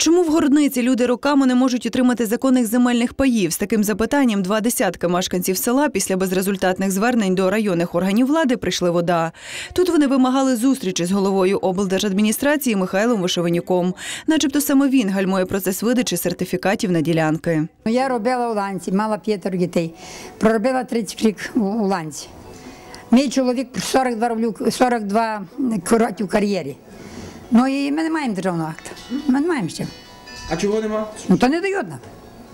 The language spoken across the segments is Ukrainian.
Чому в городниці люди роками не можуть отримати законних земельних паїв? З таким запитанням два десятки мешканців села після безрезультатних звернень до районних органів влади прийшли вода. Тут вони вимагали зустрічі з головою облдержадміністрації Михайлом Вишевенюком. Начебто саме він гальмує процес видачі сертифікатів на ділянки. Я робила у ланці, мала п'ятеро дітей. Проробила 30 рік у- у ланці. Мій чоловік 42 рублю, 42 роки в кар'єрі. Ну і ми не маємо державного акта. Ми не маємо ще. А чого нема? Ну то не дають нам.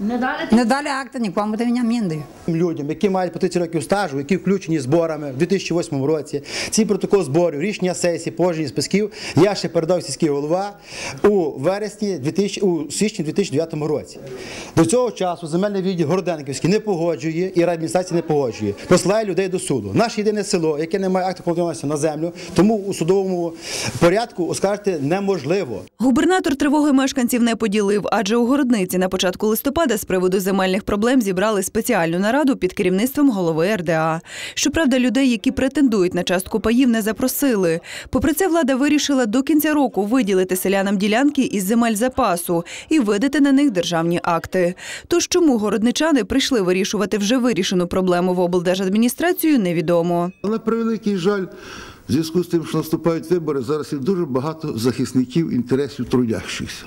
Не дали Не дали акта нікому, мені не дають. людям, які мають по 30 років стажу, які включені зборами в 2008 році. Ці протокол зборів, рішення сесії, погодження списків я ще передав сільський голова у вересні 2000, у січні 2009 році. До цього часу земельний відділ Городенківський не погоджує і райадміністрація не погоджує. Посилає людей до суду. Наше єдине село, яке не має акту повноваження на землю, тому у судовому порядку оскаржити неможливо. Губернатор тривоги мешканців не поділив, адже у городниці на початку листопада з приводу земельних проблем зібрали спеціальну нараду під керівництвом голови РДА. Щоправда, людей, які претендують на частку паїв, не запросили. Попри це, влада вирішила до кінця року виділити селянам ділянки із земель запасу і видати на них державні акти. Тож чому городничани прийшли вирішувати вже вирішену проблему в облдержадміністрацію, невідомо. На превеликий жаль, в зв'язку з тим, що наступають вибори, зараз є дуже багато захисників інтересів трудящихся.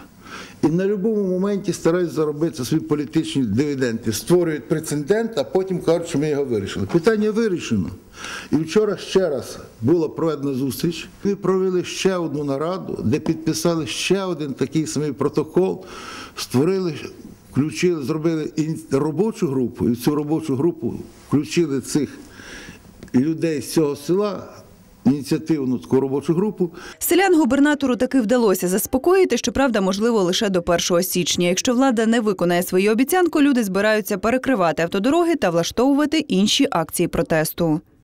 І на будь-якому моменті стараються заробити свої політичні дивіденди, створюють прецедент, а потім кажуть, що ми його вирішили. Питання вирішено. І вчора ще раз була проведена зустріч. Ми провели ще одну нараду, де підписали ще один такий самий протокол, створили, включили, зробили робочу групу, і в цю робочу групу включили цих людей з цього села, ініціативну таку робочу групу. Селян губернатору таки вдалося заспокоїти, щоправда, можливо, лише до 1 січня. Якщо влада не виконає свою обіцянку, люди збираються перекривати автодороги та влаштовувати інші акції протесту.